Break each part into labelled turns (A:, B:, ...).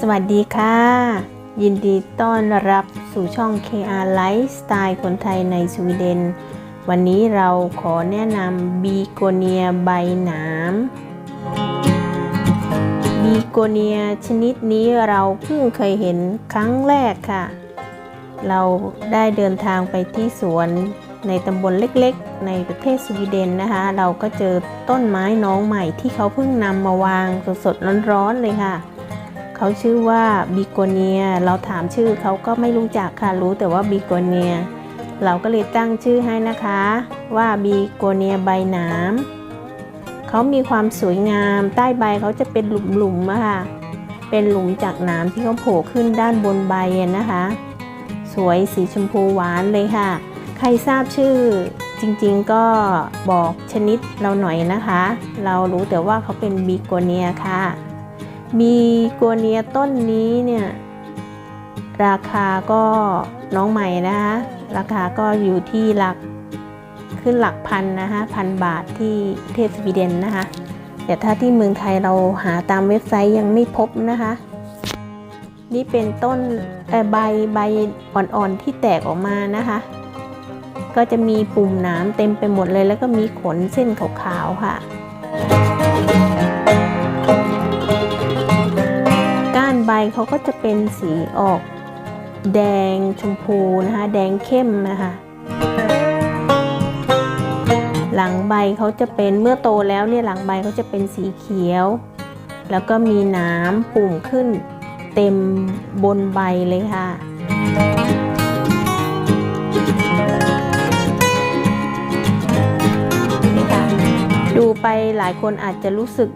A: สวัสดีค่ะ ยินดีต้อนรับสู่ช่อง KR Lifestyle คนไทยในสวีเดน วันนี้เราขอแนะนำบีโกเนียใบหนามบีโกเนียชนิดนี้เราเพิ่งเคยเห็นครั้งแรกค่ะ เราได้เดินทางไปที่สวนในตำบลเล็กๆ ในประเทศสวีเดนนะคะ เราก็เจอต้นไม้น้องใหม่ที่เขาเพิ่งนำมาวางสดๆร้อนๆเลยค่ะ เขาชื่อว่าบิโกเนีย เราถามชื่อเขาก็ไม่รู้จักค่ะ รู้แต่ว่าบิโกเนีย เราก็เลยตั้งชื่อให้นะคะ ว่าบิโกเนียใบหนามเขามีความสวยงาม ใต้ใบเขาจะเป็นหลุมๆอะค่ะ เป็นหลุมจากหนามที่เขาโผล่ขึ้นด้านบนใบนะคะ สวยสีชมพูหวานเลยค่ะ ใครทราบชื่อจริงๆก็บอกชนิดเราหน่อยนะคะ เรารู้แต่ว่าเขาเป็นบิโกเนียค่ะ บีโกเนียต้นนี้เนี่ย ราคาก็น้องใหม่นะคะราคาก็อยู่ที่หลักขึ้นหลักพันนะคะพันบาทที่เทศสวีเดนนะคะแต่ถ้าที่เมืองไทยเราหาตามเว็บไซต์ยังไม่พบนะคะ นี่เป็นต้นใบใบอ่อนๆที่แตกออกมานะคะ ก็จะมีปุ่มหนามเต็มไปหมดเลย แล้วก็มีขนเส้นขาวๆค่ะ ใบเขาก็จะเป็นสีออก แดงชมพูนะคะ แดงเข้มนะคะ หลังใบเขาจะเป็นเมื่อโตแล้วเนี่ยหลังใบเขาจะเป็นสีเขียว แล้วก็มีหน้ำปุ่มขึ้นเต็มบนใบเลยค่ะนี่ค่ะดูไปหลายคนอาจจะรู้สึก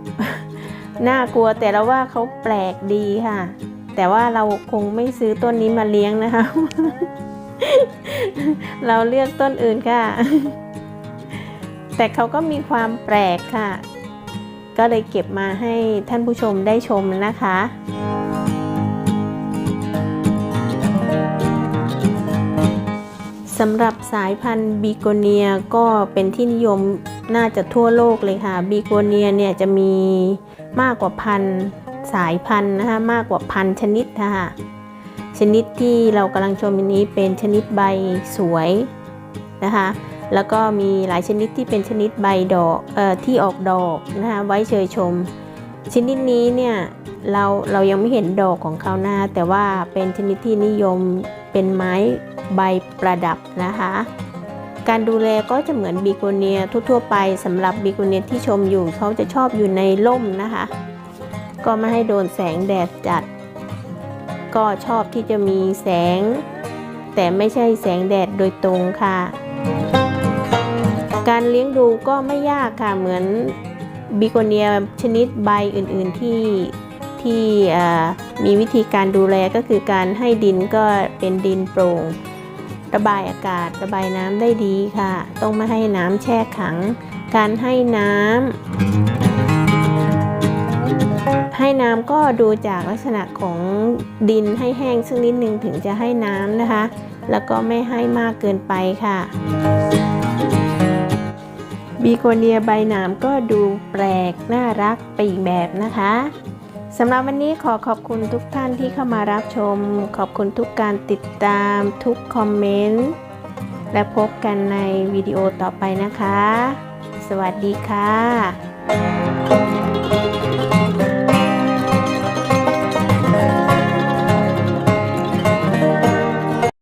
A: น่ากลัวแต่เราว่าเขาแปลกดีค่ะ แต่ว่าเราคงไม่ซื้อต้นนี้มาเลี้ยงนะคะ เราเลือกต้นอื่นค่ะ แต่เขาก็มีความแปลกค่ะ ก็เลยเก็บมาให้ท่านผู้ชมได้ชมนะคะสำหรับสายพันธุ์บีโกเนียก็เป็นที่นิยมน่าจะทั่วโลกเลยค่ะบีโกเนียเนี่ยจะมี มากกว่าพันสายพันธุ์นะคะมากกว่าพันชนิดนะคะชนิดที่เรากำลังชมอันนี้เป็นชนิดใบสวยนะคะแล้วก็มีหลายชนิดที่เป็นชนิดใบดอกออที่ออกดอกนะคะไว้เชยชม ชนิดนี้เนี่ยเราเรายังไม่เห็นดอกของเขานะแต่ว่าเป็นชนิดที่นิยมเป็นไม้ใบประดับนะคะ การดูแลก็จะเหมือนบีโกเนียทั่วๆไปสำหรับบีโกเนียที่ชมอยู่เขาจะชอบอยู่ในร่มนะคะ ก็ไม่ให้โดนแสงแดดจัด ก็ชอบที่จะมีแสง แต่ไม่ใช่แสงแดดโดยตรงค่ะ การเลี้ยงดูก็ไม่ยากค่ะเหมือนบิโกเนียชนิดใบอื่นๆที่ที่มีวิธีการดูแลก็คือการให้ดินก็เป็นดินโปร่ง ระบายอากาศระบายน้ำได้ดีค่ะ ต้องไม่ให้น้ำแช่ขัง การให้น้ำให้น้ำก็ดูจากลักษณะของดินให้แห้งสักนิดนึงถึงจะให้น้ำนะคะ แล้วก็ไม่ให้มากเกินไปค่ะบีโกเนียใบหนามก็ดูแปลกน่ารักไปอีกแบบนะคะ สำหรับวันนี้ขอขอบคุณทุกท่านที่เข้ามารับชม ขอบคุณทุกการติดตามทุกคอมเมนต์ และพบกันในวิดีโอต่อไปนะคะ สวัสดีค่ะ